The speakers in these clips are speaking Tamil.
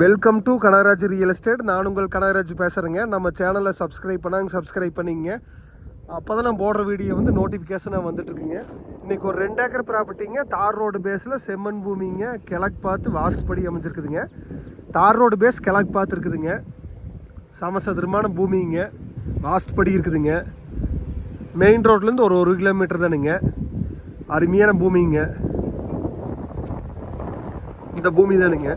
Welcome to Kanagaraj real estate நான் உங்கள் கனகராஜ் பேசுகிறேங்க நம்ம சேனலை சப்ஸ்கிரைப் பண்ணாங்க சப்ஸ்கிரைப் பண்ணிங்க. அப்போ தான் நான் போடுற வீடியோ வந்து நோட்டிஃபிகேஷனாக வந்துட்டுருக்குங்க. இன்றைக்கி ஒரு ரெண்டு ஏக்கர் ப்ராப்பர்ட்டிங்க தார் ரோடு பேஸில் செம்மண் பூமிங்க கிழக்கு பார்த்து வாஸ்ட் அமைஞ்சிருக்குதுங்க. தார் ரோடு பேஸ் கிழக்கு பார்த்து இருக்குதுங்க சமசதுரமான பூமிங்க வாஸ்ட் இருக்குதுங்க. மெயின் ரோட்லேருந்து ஒரு ஒரு கிலோமீட்டர் தானுங்க. அருமையான பூமிங்க. இந்த பூமி தானுங்க.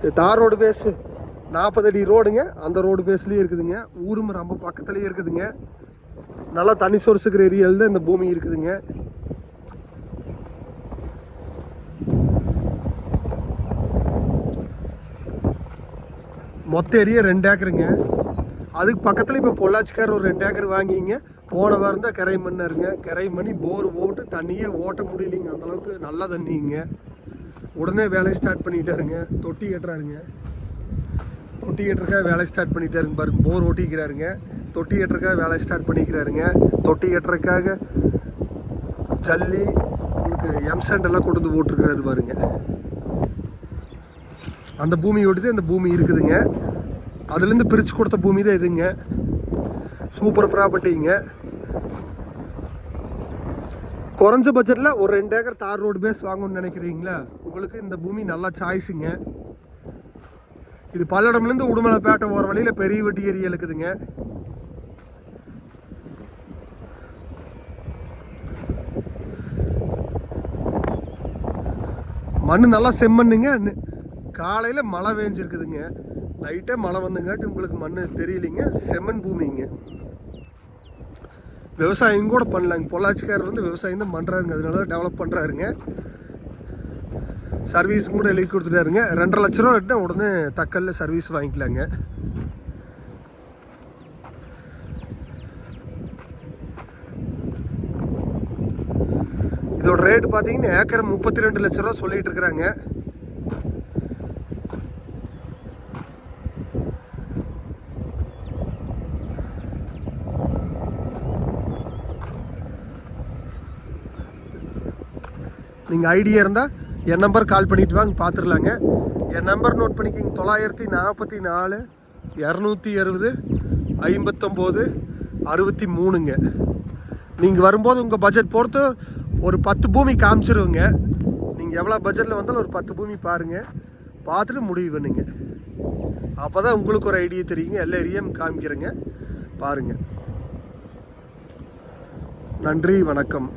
இது தார் ரோடு பேஸ் நாற்பது அடி ரோடுங்க. அந்த ரோடு பேஸ்லேயே இருக்குதுங்க. ஊரும் ரொம்ப பக்கத்துலேயே இருக்குதுங்க. நல்லா தண்ணி சொரிச்சுக்கிற ஏரியாவில் தான் இந்த பூமி இருக்குதுங்க. மொத்த ஏரியா ரெண்டு ஏக்கருங்க. அதுக்கு பக்கத்தில் இப்போ பொள்ளாச்சிக்காரர் ஒரு ரெண்டு ஏக்கர் வாங்கிங்க. போன வாரம் தான் கரை மண்ணாருங்க. கரை மணி போர் ஓட்டு தண்ணியே ஓட்ட முடியலைங்க. அந்தளவுக்கு நல்லா தண்ணிங்க. உடனே வேலையை ஸ்டார்ட் பண்ணிட்டாருங்க. தொட்டி கட்டுறாருங்க. தொட்டி கட்டுறக்காக வேலையை ஸ்டார்ட் பண்ணிட்டாருங்க பாருங்க. போர் ஓட்டிக்கிறாருங்க. தொட்டி கட்டுறக்காக வேலையை ஸ்டார்ட் பண்ணிக்கிறாருங்க. தொட்டி கட்டுறதுக்காக ஜல்லி உங்களுக்கு எம்சண்ட் எல்லாம் கொண்டு வந்து போட்டிருக்கிறாரு பாருங்க. அந்த பூமி ஓட்டுது அந்த பூமி இருக்குதுங்க. அதுலேருந்து பிரித்து கொடுத்த பூமி தான் இதுங்க சூப்பர் ப்ராப்பர்ட்டிங்க குறைஞ்ச பட்ஜெட்டில் ஒரு ரெண்டு ஏக்கர் தார் ரோடு பேஸ் வாங்கணும்னு நினைக்கிறீங்களா? உங்களுக்கு இந்த பூமி நல்லா சாய்ஸுங்க இது பல்லடம்லேருந்து உடுமலைப்பேட்டை போகிற வழியில் பெரிய வெட்டி ஏரியா இருக்குதுங்க மண் நல்லா செம்மண்ணுங்க. காலையில் மழை வேஞ்சிருக்குதுங்க லைட்டாக மழை வந்துங்காட்டி உங்களுக்கு மண் தெரியலிங்க. செம்மண் பூமிங்க. விவசாயம் கூட பண்ணலாங்க பொள்ளாச்சிக்காரர் வந்து விவசாயம் தான் பண்ணுறாருங்க அதனால தான் டெவலப் பண்ணுறாருங்க சர்வீஸும் கூட எழுதி கொடுத்துட்டாருங்க. ரெண்டரை லட்ச ரூபா எடுத்தால் உடனே தக்கல்ல சர்வீஸ் வாங்கிக்கலாங்க. இதோட ரேட் பார்த்தீங்கன்னா ஏக்கர் முப்பத்தி ரெண்டு லட்ச ரூபா சொல்லிட்டு இருக்கிறாங்க. நீங்கள் ஐடியா இருந்தால் என் நம்பர் கால் பண்ணிட்டு வாங்க பார்த்துடலாங்க என் நம்பர் நோட் பண்ணிக்கிங்க. தொள்ளாயிரத்தி நாற்பத்தி நாலு இரநூத்தி அறுபது ஐம்பத்தொம்போது அறுபத்தி மூணுங்க நீங்கள் வரும்போது உங்கள் பட்ஜெட் பொறுத்து ஒரு பத்து பூமி காமிச்சிருவங்க. நீங்கள் எவ்வளோ பட்ஜெட்டில் வந்தாலும் ஒரு பத்து பூமி பாருங்கள் பார்த்துட்டு முடிவு பண்ணுங்க. அப்போ தான் உங்களுக்கு ஒரு ஐடியா தெரியுங்க. எல்லா ஏரியாவும் காமிக்கிறேங்க. பாருங்கள் நன்றி வணக்கம்.